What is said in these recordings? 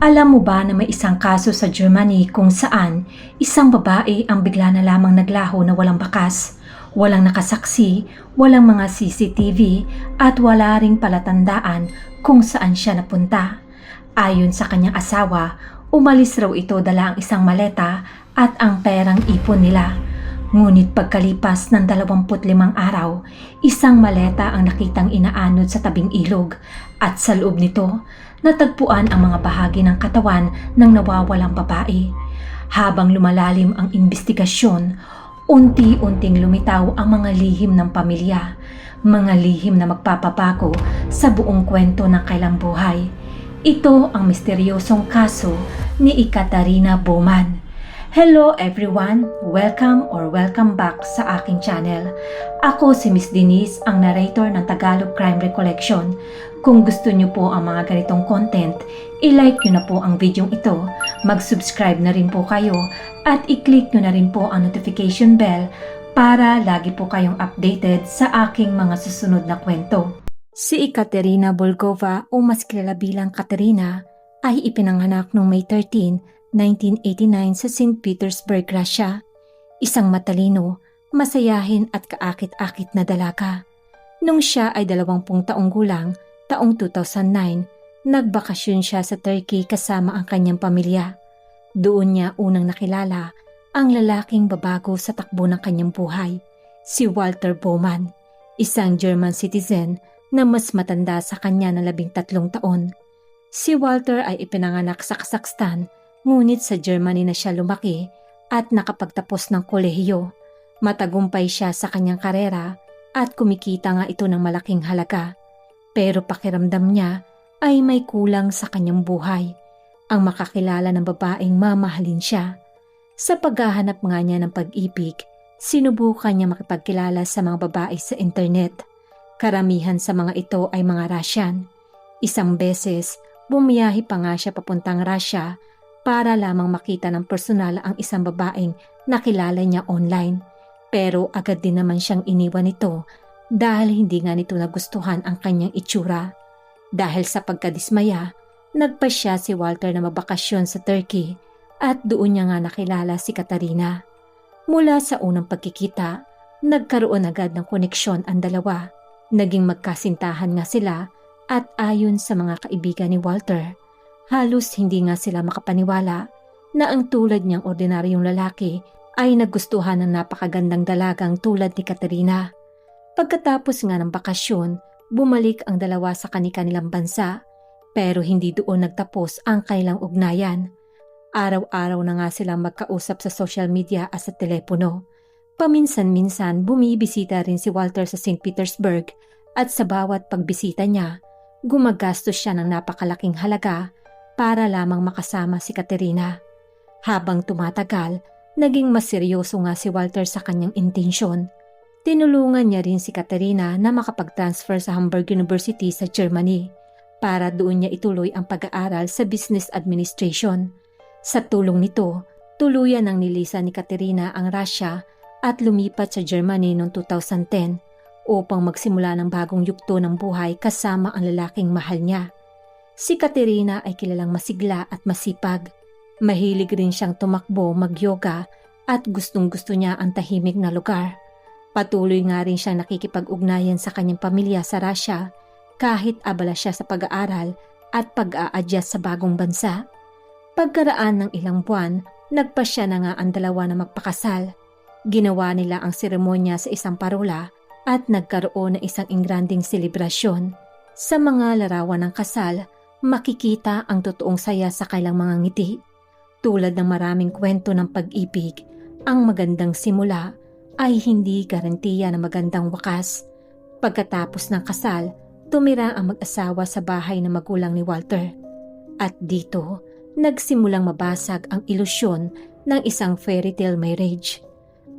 Alam mo ba na may isang kaso sa Germany kung saan isang babae ang bigla na lamang naglaho na walang bakas, walang nakasaksi, walang mga CCTV at wala ring palatandaan kung saan siya napunta. Ayon sa kanyang asawa, umalis raw ito dala ang isang maleta at ang perang ipon nila. Ngunit pagkalipas ng 25 araw, isang maleta ang nakitang inaanod sa tabing ilog at sa loob nito, natagpuan ang mga bahagi ng katawan ng nawawalang babae. Habang lumalalim ang investigasyon, unti-unting lumitaw ang mga lihim ng pamilya, mga lihim na magpapabago sa buong kwento ng kailang buhay. Ito ang misteryosong kaso ni Ekaterina Bowman. Hello everyone! Welcome or welcome back sa aking channel. Ako si Miss Denise, ang narrator ng Tagalog Crime Recollection. Kung gusto niyo po ang mga ganitong content, i-like niyo na po ang video ito, mag-subscribe na rin po kayo, at i-click niyo na rin po ang notification bell para lagi po kayong updated sa aking mga susunod na kwento. Si Ekaterina Bolgova o mas kilala bilang Katerina ay ipinanganak noong May 13, 1989 sa St. Petersburg, Russia. Isang matalino, masayahin at kaakit-akit na dalaga. Nung siya ay dalawampung taong gulang, taong 2009, nagbakasyon siya sa Turkey kasama ang kanyang pamilya. Doon niya unang nakilala ang lalaking babago sa takbo ng kanyang buhay, si Walter Bowman, isang German citizen na mas matanda sa kanya na labing tatlong taon. Si Walter ay ipinanganak sa Kazakhstan Ngunit sa Germany na siya lumaki at nakapagtapos ng kolehiyo. Matagumpay siya sa kanyang karera at kumikita nga ito ng malaking halaga. Pero pakiramdam niya ay may kulang sa kanyang buhay. Ang makakilala ng babaeng mamahalin siya. Sa paghahanap nga niya ng pag-ibig, sinubukan niya makipagkilala sa mga babae sa internet. Karamihan sa mga ito ay mga Russian. Isang beses, bumiyahi pa nga siya papuntang Russia para lamang makita ng personal ang isang babaeng nakilala niya online. Pero agad din naman siyang iniwan nito dahil hindi nga nito nagustuhan ang kanyang itsura. Dahil sa pagkadismaya, nagpa siya si Walter na mabakasyon sa Turkey at doon niya nga nakilala si Katarina. Mula sa unang pagkikita, nagkaroon agad ng koneksyon ang dalawa. Naging magkasintahan nga sila at ayon sa mga kaibigan ni Walter, Halos hindi nga sila makapaniwala na ang tulad niyang ordinaryong lalaki ay nagustuhan ng napakagandang dalagang tulad ni Katerina. Pagkatapos nga ng bakasyon, bumalik ang dalawa sa kani-kanilang bansa pero hindi doon nagtapos ang kanilang ugnayan. Araw-araw na nga silang magkausap sa social media at sa telepono. Paminsan-minsan bumibisita rin si Walter sa St. Petersburg at sa bawat pagbisita niya, gumagastos siya ng napakalaking halaga para lamang makasama si Katerina. Habang tumatagal, naging mas seryoso nga si Walter sa kanyang intensyon. Tinulungan niya rin si Katerina na makapag-transfer sa Hamburg University sa Germany para doon niya ituloy ang pag-aaral sa business administration. Sa tulong nito, tuluyan ang nilisa ni Katerina ang Russia at lumipat sa Germany noong 2010 upang magsimula ng bagong yugto ng buhay kasama ang lalaking mahal niya. Si Katerina ay kilalang masigla at masipag. Mahilig rin siyang tumakbo, mag-yoga at gustong-gusto niya ang tahimik na lugar. Patuloy nga rin siyang nakikipag-ugnayan sa kanyang pamilya sa Russia kahit abala siya sa pag-aaral at pag-a-adjust sa bagong bansa. Pagkaraan ng ilang buwan, nagpa siya na nga ang dalawa na magpakasal. Ginawa nila ang seremonya sa isang parola at nagkaroon ng isang ingranding selebrasyon. Sa mga larawan ng kasal, makikita ang totoong saya sa kailang mga ngiti. Tulad ng maraming kwento ng pag-ibig, ang magandang simula ay hindi garantiya ng magandang wakas. Pagkatapos ng kasal, tumira ang mag-asawa sa bahay ng magulang ni Walter. At dito, nagsimulang mabasag ang ilusyon ng isang fairy tale marriage.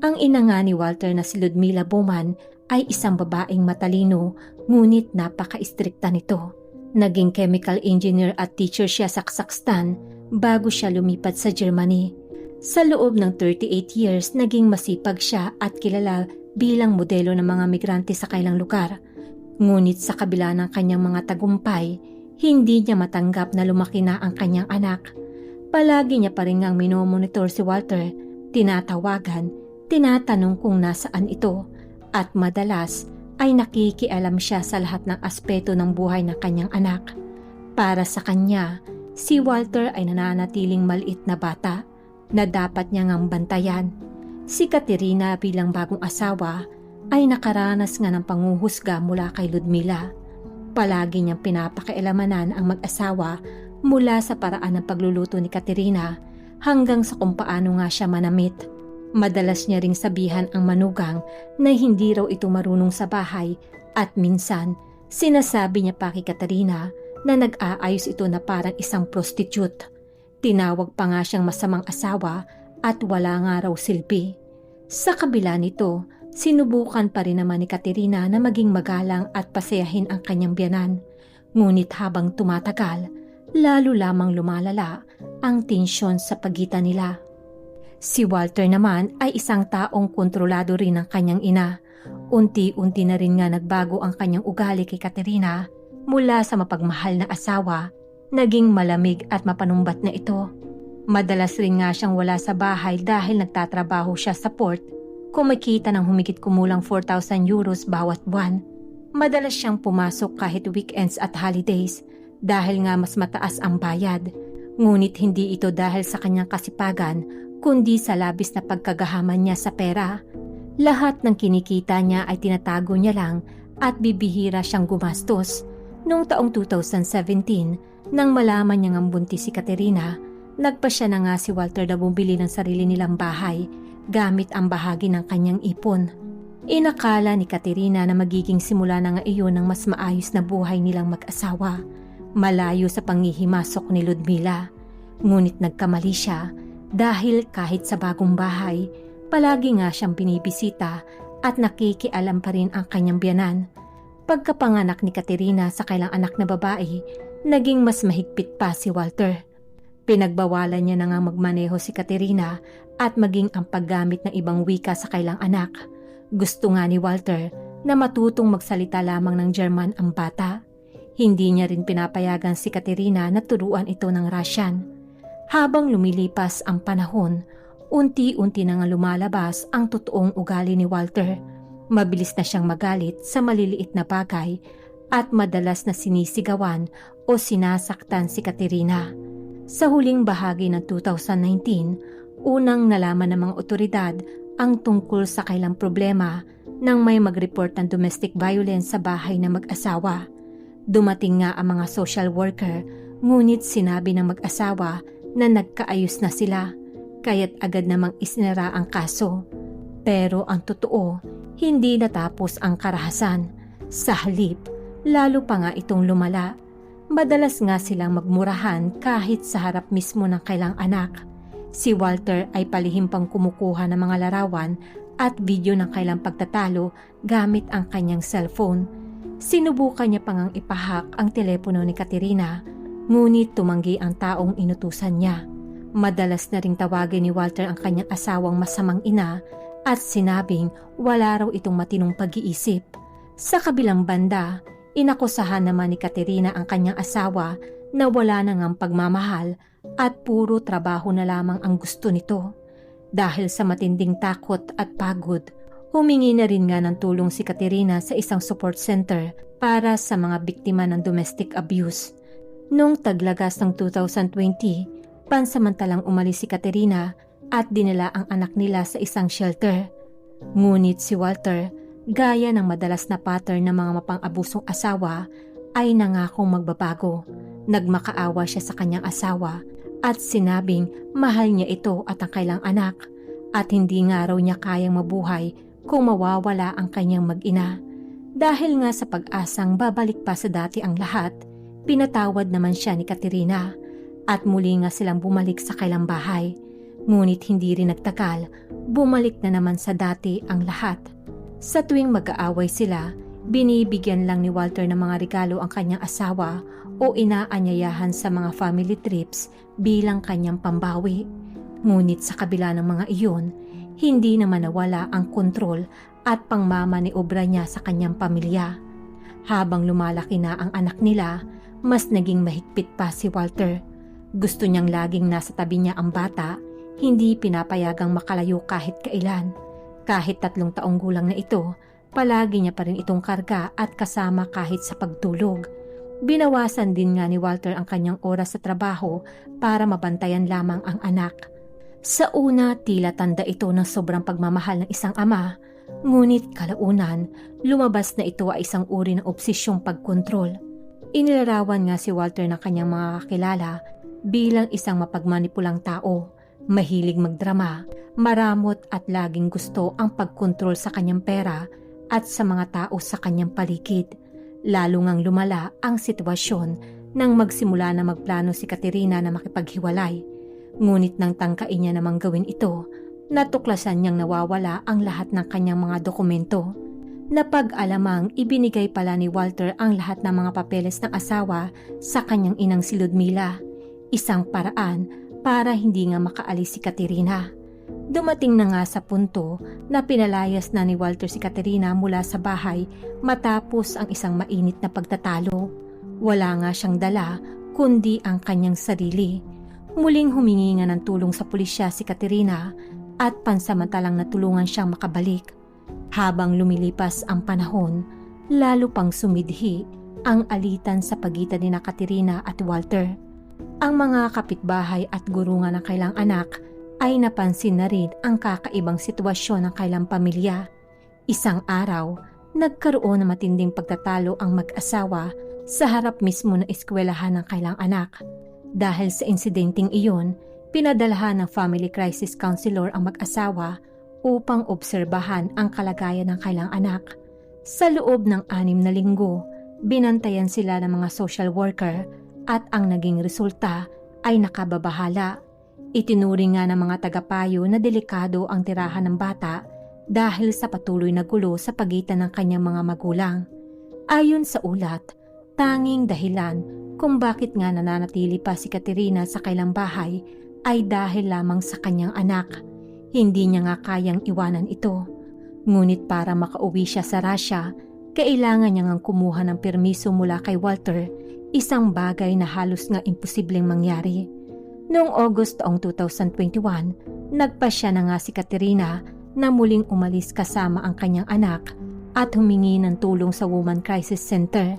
Ang ina nga ni Walter na si Ludmila Bowman ay isang babaeng matalino ngunit napaka-istrikta nito. Naging chemical engineer at teacher siya sa Kazakhstan bago siya lumipat sa Germany. Sa loob ng 38 years, naging masipag siya at kilala bilang modelo ng mga migrante sa kailang lugar. Ngunit sa kabila ng kanyang mga tagumpay, Hindi niya matanggap na lumaki na ang kanyang anak. Palagi niya pa rin ngang minomonitor si Walter, tinatawagan, tinatanong kung nasaan ito, at madalas ay nakikialam siya sa lahat ng aspeto ng buhay ng kanyang anak. Para sa kanya, si Walter ay nananatiling maliit na bata na dapat niya ngang bantayan. Si Katerina bilang bagong asawa ay nakaranas nga ng panguhusga mula kay Ludmila. Palagi niyang pinapakialamanan ang mag-asawa mula sa paraan ng pagluluto ni Katerina hanggang sa kung paano nga siya manamit. Madalas niya ring sabihan ang manugang na hindi raw ito marunong sa bahay at minsan sinasabi niya pa kay Katerina na nag-aayos ito na parang isang prostitute. Tinawag pa nga siyang masamang asawa at wala nga raw silbi. Sa kabila nito, sinubukan pa rin naman ni Katerina na maging magalang at pasayahin ang kanyang biyanan. Ngunit habang tumatagal, lalo lamang lumalala ang tensyon sa pagitan nila. Si Walter naman ay isang taong kontrolado rin ng kanyang ina. Unti-unti na rin nga nagbago ang kanyang ugali kay Katerina mula sa mapagmahal na asawa, naging malamig at mapanumbat na ito. Madalas rin nga siyang wala sa bahay dahil nagtatrabaho siya sa port, kumikita ng humigit kumulang 4,000 euros bawat buwan. Madalas siyang pumasok kahit weekends at holidays dahil nga mas mataas ang bayad. Ngunit hindi ito dahil sa kanyang kasipagan kundi sa labis na pagkagahaman niya sa pera. Lahat ng kinikita niya ay tinatago niya lang at bibihira siyang gumastos. Noong taong 2017, nang malaman niya ng buntis si Katerina, nagpa siya na nga si Walter na bumili ng sarili nilang bahay gamit ang bahagi ng kanyang ipon. Inakala ni Katerina na magiging simula na nga iyon ng mas maayos na buhay nilang mag-asawa, malayo sa pangihimasok ni Ludmila. Ngunit nagkamali siya dahil kahit sa bagong bahay, palagi nga siyang binibisita at nakikialam pa rin ang kanyang biyanan. Pagkapanganak ni Katerina sa kailang anak na babae, naging mas mahigpit pa si Walter. Pinagbawalan niya na nga magmaneho si Katerina at maging ang paggamit ng ibang wika sa kailang anak. Gusto nga ni Walter na matutong magsalita lamang ng German ang bata. Hindi niya rin pinapayagan si Katerina na turuan ito ng Russian. Habang lumilipas ang panahon, unti-unti na nga lumalabas ang totoong ugali ni Walter. Mabilis na siyang magalit sa maliliit na bagay at madalas na sinisigawan o sinasaktan si Katerina. Sa huling bahagi ng 2019, unang nalaman ng mga otoridad ang tungkol sa kailang problema nang may mag-report ng domestic violence sa bahay ng mag-asawa. Dumating nga ang mga social worker ngunit sinabi ng mag-asawa na nagkaayos na sila kaya't agad namang isinara ang kaso. Pero ang totoo, hindi natapos ang karahasan. Sa halip, lalo pa nga itong lumala. Madalas nga silang magmurahan kahit sa harap mismo ng kailang anak. Si Walter ay palihim pang kumukuha ng mga larawan at video ng kailang pagtatalo gamit ang kanyang cellphone. Sinubukan niya pang ang ipahak ang telepono ni Katerina Ngunit tumanggi ang taong inutusan niya. Madalas na ring tawagin ni Walter ang kanyang asawang masamang ina at sinabing wala raw itong matinong pag-iisip. Sa kabilang banda, inakusahan naman ni Katerina ang kanyang asawa na wala nang ang pagmamahal at puro trabaho na lamang ang gusto nito. Dahil sa matinding takot at pagod, humingi na rin nga ng tulong si Katerina sa isang support center para sa mga biktima ng domestic abuse. Noong taglagas ng 2020, pansamantalang umalis si Katerina at dinala ang anak nila sa isang shelter. Ngunit si Walter, gaya ng madalas na pattern ng mga mapang-abusong asawa, ay nangakong magbabago. Nagmakaawa siya sa kanyang asawa at sinabing mahal niya ito at ang kailang anak at hindi nga raw niya kayang mabuhay kung mawawala ang kanyang mag-ina. Dahil nga sa pag-asang babalik pa sa dati ang lahat, Pinatawad naman siya ni Katerina at muli nga silang bumalik sa kailang bahay. Ngunit hindi rin nagtagal, bumalik na naman sa dati ang lahat. Sa tuwing mag-aaway sila, binibigyan lang ni Walter ng mga regalo ang kanyang asawa o inaanyayahan sa mga family trips bilang kanyang pambawi. Ngunit sa kabila ng mga iyon, hindi naman nawala ang kontrol at pangmama ni obra niya sa kanyang pamilya. Habang lumalaki na ang anak nila, mas naging mahigpit pa si Walter. Gusto niyang laging nasa tabi niya ang bata, hindi pinapayagang makalayo kahit kailan. Kahit tatlong taong gulang na ito, palagi niya pa rin itong karga at kasama kahit sa pagtulog. Binawasan din nga ni Walter ang kanyang oras sa trabaho para mabantayan lamang ang anak. Sa una, tila tanda ito ng sobrang pagmamahal ng isang ama, ngunit kalaunan, lumabas na ito ay isang uri ng obsesyong pagkontrol. Inilarawan nga si Walter ng kanyang mga kakilala bilang isang mapagmanipulang tao, mahilig magdrama, maramot at laging gusto ang pagkontrol sa kanyang pera at sa mga tao sa kanyang paligid. Lalo ngang lumala ang sitwasyon nang magsimula na magplano si Katerina na makipaghiwalay. Ngunit nang tangkain niya namang gawin ito, natuklasan niyang nawawala ang lahat ng kanyang mga dokumento. Napag-alamang ibinigay pala ni Walter ang lahat ng mga papeles ng asawa sa kanyang inang si Ludmila. Isang paraan para hindi nga makaalis si Katerina. Dumating na nga sa punto na pinalayas na ni Walter si Katerina mula sa bahay matapos ang isang mainit na pagtatalo. Wala nga siyang dala kundi ang kanyang sarili. Muling humingi nga ng tulong sa pulisya si Katerina at pansamantalang natulungan siyang makabalik. Habang lumilipas ang panahon, lalo pang sumidhi ang alitan sa pagitan ni na Katerina at Walter. Ang mga kapitbahay at guru nga ng kailang anak ay napansin na rin ang kakaibang sitwasyon ng kailang pamilya. Isang araw, nagkaroon ng matinding pagtatalo ang mag-asawa sa harap mismo ng eskwelahan ng kailang anak. Dahil sa insidenteng iyon, pinadalahan ng family crisis counselor ang mag-asawa upang obserbahan ang kalagayan ng kailang anak. Sa loob ng anim na linggo, binantayan sila ng mga social worker at ang naging resulta ay nakababahala. Itinuring nga ng mga tagapayo na delikado ang tirahan ng bata dahil sa patuloy na gulo sa pagitan ng kanyang mga magulang. Ayon sa ulat, tanging dahilan kung bakit nga nananatili pa si Katerina sa kailang bahay ay dahil lamang sa kanyang anak. Hindi niya nga kayang iwanan ito. Ngunit para makauwi siya sa Russia, kailangan niya ngang kumuha ng permiso mula kay Walter, isang bagay na halos nga imposibleng mangyari. Noong August taong 2021, nagpasya na nga si Katerina na muling umalis kasama ang kanyang anak at humingi ng tulong sa Woman Crisis Center.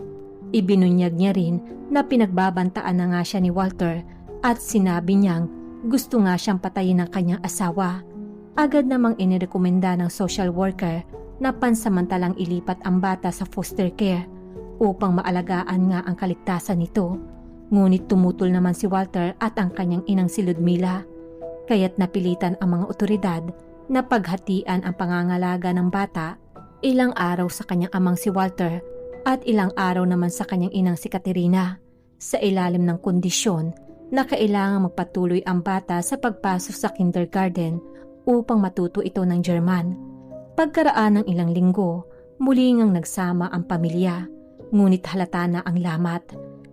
Ibinunyag niya rin na pinagbabantaan na nga siya ni Walter at sinabi niyang gusto nga siyang patayin ng kanyang asawa. Agad namang inirekomenda ng social worker na pansamantalang ilipat ang bata sa foster care upang maalagaan nga ang kaligtasan nito. Ngunit tumutol naman si Walter at ang kanyang inang si Ludmila. Kaya't napilitan ang mga otoridad na paghatian ang pangangalaga ng bata ilang araw sa kanyang amang si Walter at ilang araw naman sa kanyang inang si Katerina sa ilalim ng kondisyon na kailangang magpatuloy ang bata sa pagpasok sa kindergarten upang matuto ito ng German. Pagkaraan ng ilang linggo, muli ngang nagsama ang pamilya, ngunit halata na ang lamat.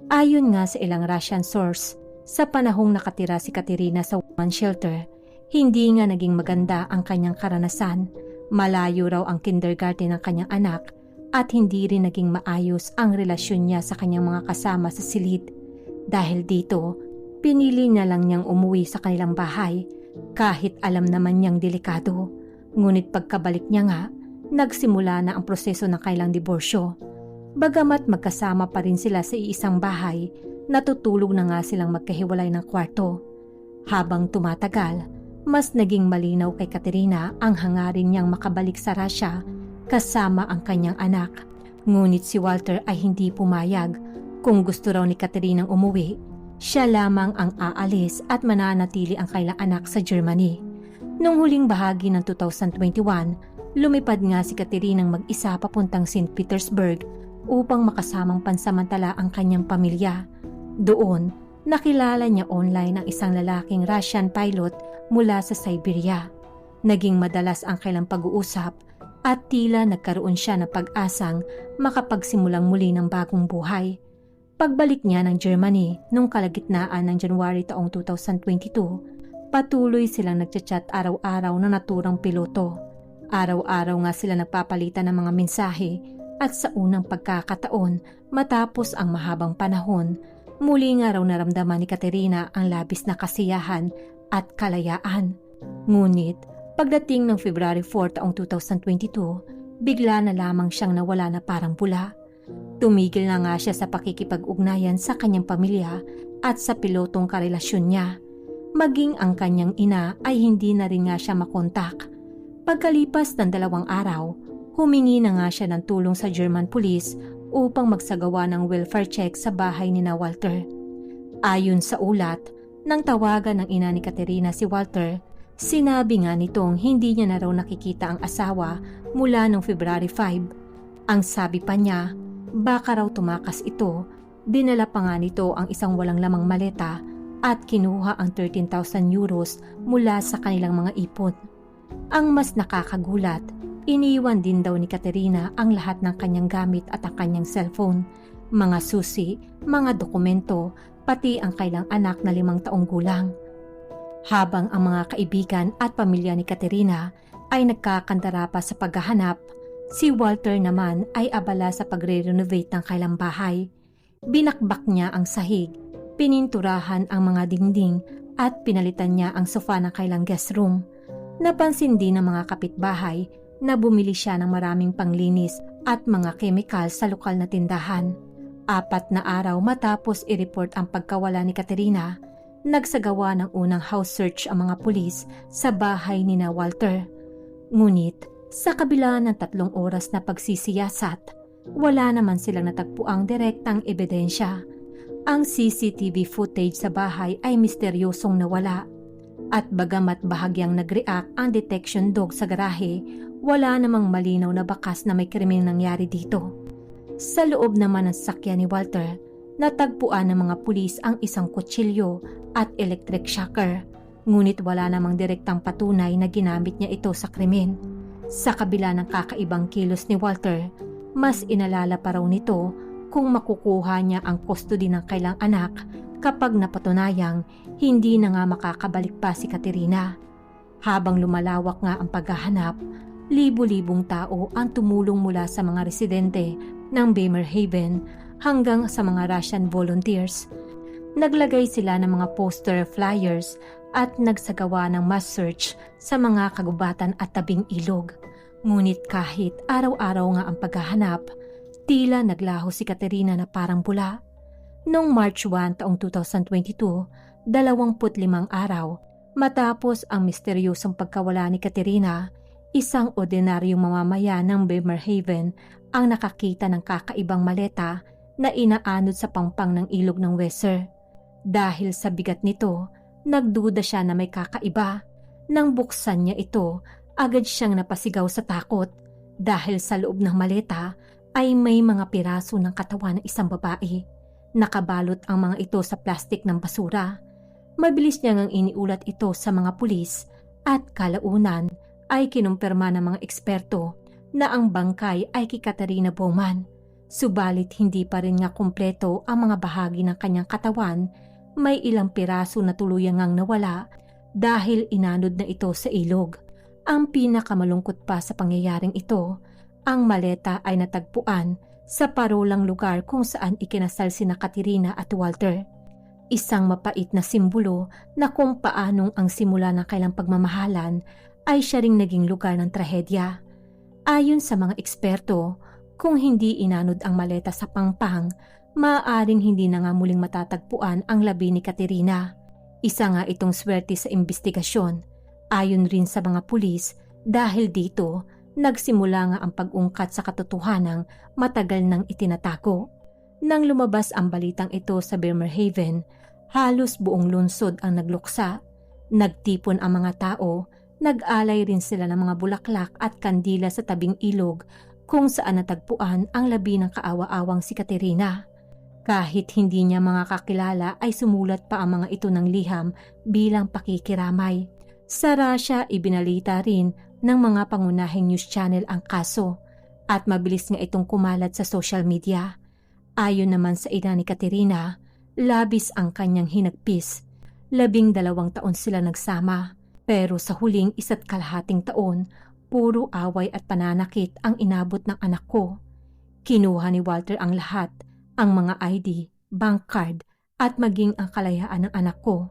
Ayon nga sa ilang Russian source, sa panahong nakatira si Katerina sa woman shelter, hindi nga naging maganda ang kanyang karanasan. Malayo raw ang kindergarten ng kanyang anak at hindi rin naging maayos ang relasyon niya sa kanyang mga kasama sa silid. Dahil dito, pinili niya lang niyang umuwi sa kanilang bahay kahit alam naman niyang delikado. Ngunit pagkabalik niya nga, nagsimula na ang proseso ng kailang diborsyo. Bagamat magkasama pa rin sila sa iisang bahay, natutulog na nga silang magkahiwalay ng kwarto. Habang tumatagal, mas naging malinaw kay Katerina ang hangarin niyang makabalik sa Russia kasama ang kanyang anak. Ngunit si Walter ay hindi pumayag kung gusto raw ni Katerinang umuwi. Siya lamang ang aalis at mananatili ang kailang anak sa Germany. Nung huling bahagi ng 2021, lumipad nga si Katerinang mag-isa papuntang St. Petersburg upang makasamang pansamantala ang kanyang pamilya. Doon, nakilala niya online ang isang lalaking Russian pilot mula sa Siberia. Naging madalas ang kailang pag-uusap at tila nagkaroon siya ng pag-asang makapagsimulang muli ng bagong buhay. Pagbalik niya ng Germany noong kalagitnaan ng January taong 2022, patuloy silang nagchat-chat araw-araw na naturang piloto. Araw-araw nga sila nagpapalitan ng mga mensahe at sa unang pagkakataon matapos ang mahabang panahon, muli nga raw naramdaman ni Katerina ang labis na kasiyahan at kalayaan. Ngunit pagdating ng February 4 taong 2022, bigla na lamang siyang nawala na parang bula. Tumigil na nga siya sa pakikipag-ugnayan sa kanyang pamilya at sa pilotong karelasyon niya. Maging ang kanyang ina ay hindi na rin nga siya makontak. Pagkalipas ng dalawang araw, humingi na nga siya ng tulong sa German police upang magsagawa ng welfare check sa bahay ni na Walter. Ayon sa ulat, nang tawagan ng ina ni Katerina si Walter, sinabi nga nitong hindi niya na raw nakikita ang asawa mula noong February 5. Ang sabi pa niya, baka raw tumakas ito, dinala pa nga nito ang isang walang lamang maleta at kinuha ang 13,000 euros mula sa kanilang mga ipon. Ang mas nakakagulat, iniwan din daw ni Katerina ang lahat ng kanyang gamit at ang kanyang cellphone, mga susi, mga dokumento, pati ang kailang anak na limang taong gulang. Habang ang mga kaibigan at pamilya ni Katerina ay nagkakandara pa sa paghahanap, si Walter naman ay abala sa pagre-renovate ng kailang bahay. Binakbak niya ang sahig, pininturahan ang mga dingding at pinalitan niya ang sofa ng kailang guest room. Napansin din ng mga kapitbahay na bumili siya ng maraming panglinis at mga chemical sa lokal na tindahan. Apat na araw matapos i-report ang pagkawala ni Katerina, nagsagawa ng unang house search ang mga pulis sa bahay ni na Walter. Ngunit sa kabila ng tatlong oras na pagsisiyasat, wala naman silang natagpuang direktang ebidensya. Ang CCTV footage sa bahay ay misteryosong nawala. At bagamat bahagyang nag-react ang detection dog sa garahe, wala namang malinaw na bakas na may krimeng nangyari dito. Sa loob naman ng sakyan ni Walter, natagpuan ng mga pulis ang isang kutsilyo at electric shocker, ngunit wala namang direktang patunay na ginamit niya ito sa krimen. Sa kabila ng kakaibang kilos ni Walter, mas inalala pa raw nito kung makukuha niya ang custody ng kailang anak kapag napatunayang hindi na nga makakabalik pa si Katerina. Habang lumalawak nga ang paghahanap, libu-libong tao ang tumulong mula sa mga residente ng Bremerhaven hanggang sa mga Russian volunteers. Naglagay sila ng mga poster flyers at nagsagawa ng mass search sa mga kagubatan at tabing ilog. Ngunit kahit araw-araw nga ang paghahanap, tila naglaho si Katerina na parang bula. Noong March 1 taong 2022, 25 araw, matapos ang misteryosong pagkawala ni Katerina, isang ordinaryong mamamayan ng Bremerhaven ang nakakita ng kakaibang maleta na inaanod sa pangpang ng ilog ng Weser. Dahil sa bigat nito, nagduda siya na may kakaiba. Nang buksan niya ito, agad siyang napasigaw sa takot dahil sa loob ng maleta ay may mga piraso ng katawan ng isang babae. Nakabalot ang mga ito sa plastik ng basura. Mabilis niya ngang iniulat ito sa mga pulis at kalaunan ay kinumpirma ng mga eksperto na ang bangkay ay kay Katarina Bowman. Subalit hindi pa rin nga kumpleto ang mga bahagi ng kanyang katawan, may ilang piraso na tuluyang ngang nawala dahil inanod na ito sa ilog. Ang pinakamalungkot pa sa pangyayaring ito, ang maleta ay natagpuan sa parolang lugar kung saan ikinasal sina Katerina at Walter. Isang mapait na simbolo na kung paanong ang simula ng kailang pagmamahalan ay siya ring naging lugar ng trahedya. Ayon sa mga eksperto, kung hindi inanod ang maleta sa pangpang, maaaring hindi na nga muling matatagpuan ang labi ni Katerina. Isa nga itong swerte sa investigasyon. Ayon rin sa mga pulis, dahil dito, nagsimula nga ang pag-ungkat sa katotohanang matagal nang itinatago. Nang lumabas ang balitang ito sa Bremerhaven, halos buong lungsod ang nagluksa. Nagtipon ang mga tao, nag-alay rin sila ng mga bulaklak at kandila sa tabing ilog kung saan natagpuan ang labi ng kaawa-awang si Katerina. Kahit hindi niya mga kakilala ay sumulat pa ang mga ito ng liham bilang pakikiramay. Sa Russia, ibinalita rin ng mga pangunahing news channel ang kaso at mabilis nga itong kumalat sa social media. Ayon naman sa ina ni Katerina, labis ang kanyang hinagpis. Labing dalawang taon sila nagsama pero sa huling isa't kalahating taon Puro away at pananakit ang inabot ng anak ko. Kinuha ni Walter ang lahat, ang mga ID, bank card, at maging ang kalayaan ng anak ko.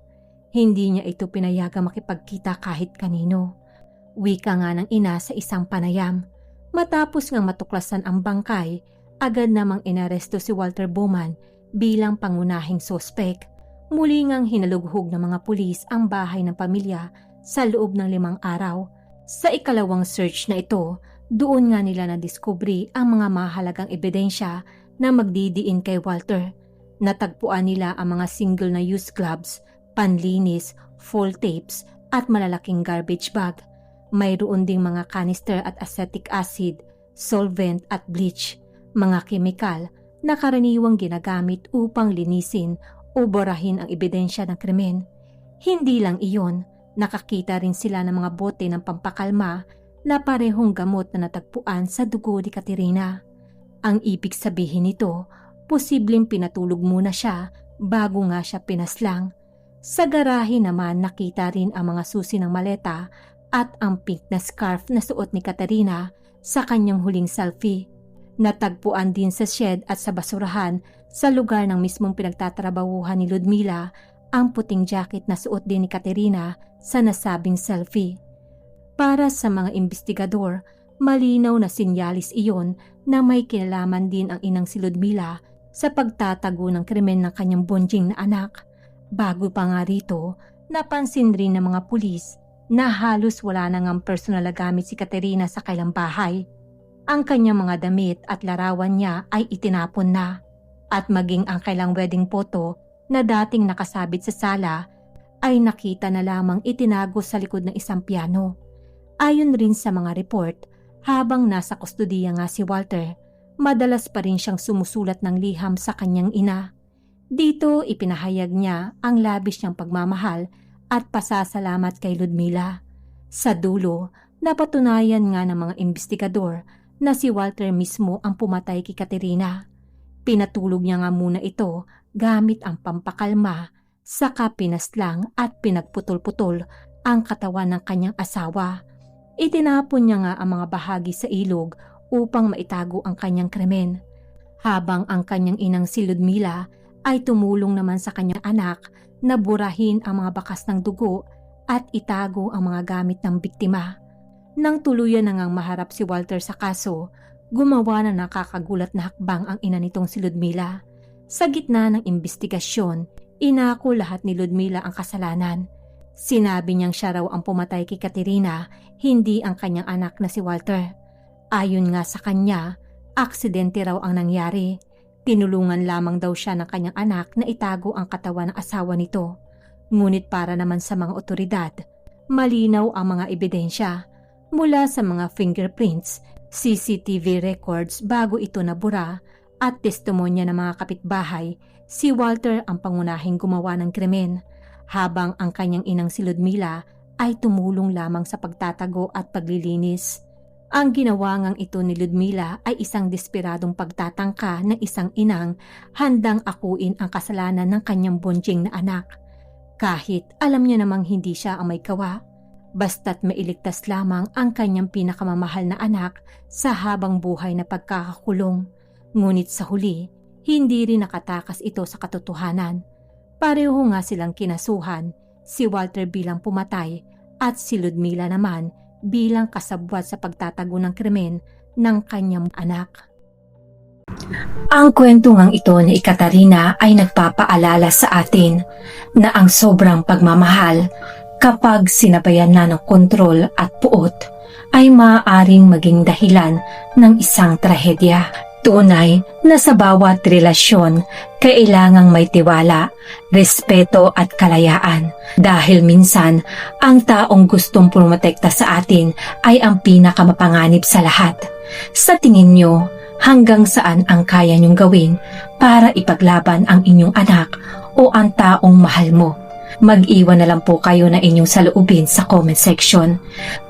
Hindi niya ito pinayaga makipagkita kahit kanino. Wika nga ng ina sa isang panayam. Matapos ngang matuklasan ang bangkay, agad namang inaresto si Walter Bowman bilang pangunahing sospek. Muli ngang hinalughog ng mga pulis ang bahay ng pamilya sa loob ng limang araw. Sa ikalawang search na ito, doon nga nila na-discovery ang mga mahalagang ebidensya na magdidiin kay Walter. Natagpuan nila ang mga single na use gloves, panlinis, full tapes at malalaking garbage bag. Mayroon ding mga canister at acetic acid, solvent at bleach, mga kemikal na karaniwang ginagamit upang linisin o borahin ang ebidensya ng krimen. Hindi lang iyon, nakakita rin sila ng mga bote ng pampakalma na parehong gamot na natagpuan sa dugo ni Katerina. Ang ibig sabihin nito, posibleng pinatulog muna siya bago nga siya pinaslang. Sa garahe naman nakita rin ang mga susi ng maleta at ang pink na scarf na suot ni Katerina sa kanyang huling selfie. Natagpuan din sa shed at sa basurahan sa lugar ng mismong pinagtatrabahuhan ni Ludmila ang puting jacket na suot din ni Katerina sa nasabing selfie. Para sa mga investigador, malinaw na sinyalis iyon na may kinalaman din ang inang si Ludmila sa pagtatago ng krimen ng kanyang bonjing na anak. Bago pa nga rito, napansin rin ng mga pulis na halos wala na ngang personal na gamit si Katerina sa kailang bahay. Ang kanyang mga damit at larawan niya ay itinapon na at maging ang kailang wedding photo na dating nakasabit sa sala ay nakita na lamang itinago sa likod ng isang piano. Ayon rin sa mga report, habang nasa kustudiya nga si Walter, madalas pa rin siyang sumusulat ng liham sa kanyang ina. Dito ipinahayag niya ang labis niyang pagmamahal at pasasalamat kay Ludmila. Sa dulo, napatunayan nga ng mga investigador na si Walter mismo ang pumatay kay Katerina. Pinatulog niya nga muna ito gamit ang pampakalma, saka pinaslang at pinagputol-putol ang katawan ng kanyang asawa. Itinapon niya nga ang mga bahagi sa ilog upang maitago ang kanyang krimen. Habang ang kanyang inang si Ludmila ay tumulong naman sa kanyang anak na burahin ang mga bakas ng dugo at itago ang mga gamit ng biktima. Nang tuluyan na ngang maharap si Walter sa kaso, gumawa na nakakagulat na hakbang ang ina nitong si Ludmila. Sa gitna ng investigasyon, inako lahat ni Ludmila ang kasalanan. Sinabi niyang siya raw ang pumatay kay Katerina, hindi ang kanyang anak na si Walter. Ayon nga sa kanya, aksidente raw ang nangyari. Tinulungan lamang daw siya ng kanyang anak na itago ang katawan ng asawa nito. Ngunit para naman sa mga otoridad, malinaw ang mga ebidensya mula sa mga fingerprints, CCTV records bago ito nabura at testimonya ng mga kapitbahay, si Walter ang pangunahing gumawa ng krimen habang ang kanyang inang si Ludmila ay tumulong lamang sa pagtatago at paglilinis. Ang ginawa ngang ito ni Ludmila ay isang desperadong pagtatangka ng isang inang handang akuin ang kasalanan ng kanyang bonjing na anak. Kahit alam niya namang hindi siya ang may kawa, basta't mailigtas lamang ang kanyang pinakamamahal na anak sa habang buhay na pagkakakulong. Ngunit sa huli, hindi rin nakatakas ito sa katotohanan. Pareho nga silang kinasuhan, si Walter bilang pumatay at si Ludmila naman bilang kasabwat sa pagtatago ng krimen ng kanyang anak. Ang kwento ngang ito ni Ekaterina ay nagpapaalala sa atin na ang sobrang pagmamahal kapag sinabayan na ng kontrol at puot ay maaaring maging dahilan ng isang trahedya. Tunay na sa bawat relasyon, kailangang may tiwala, respeto at kalayaan. Dahil minsan, ang taong gustong pumotekta sa atin ay ang pinakamapanganib sa lahat. Sa tingin nyo, hanggang saan ang kaya nyong gawin para ipaglaban ang inyong anak o ang taong mahal mo? Mag-iwan na lang po kayo na inyong saloobin sa comment section.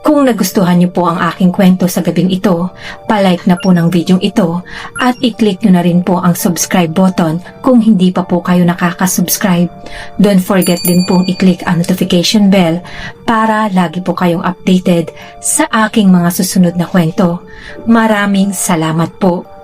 Kung nagustuhan niyo po ang aking kwento sa gabing ito, palike na po ng video ito at i-click nyo na rin po ang subscribe button kung hindi pa po kayo nakaka-subscribe. Don't forget din pong i-click ang notification bell para lagi po kayong updated sa aking mga susunod na kwento. Maraming salamat po.